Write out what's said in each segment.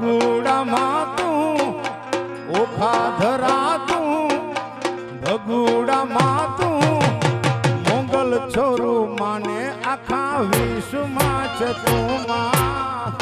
ઓખાધરા તું ઓખા ધરા તું ભગુડામાં તું મોગલ છોરું માને આખા વિશ્વમાં છે તું માં.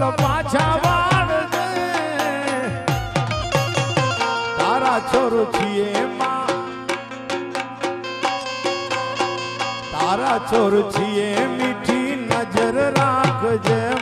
મોગલ પાછા વાળ દે. તારા છોરો છીએ તારા છોર છીએ મીઠી નજર રાખજે.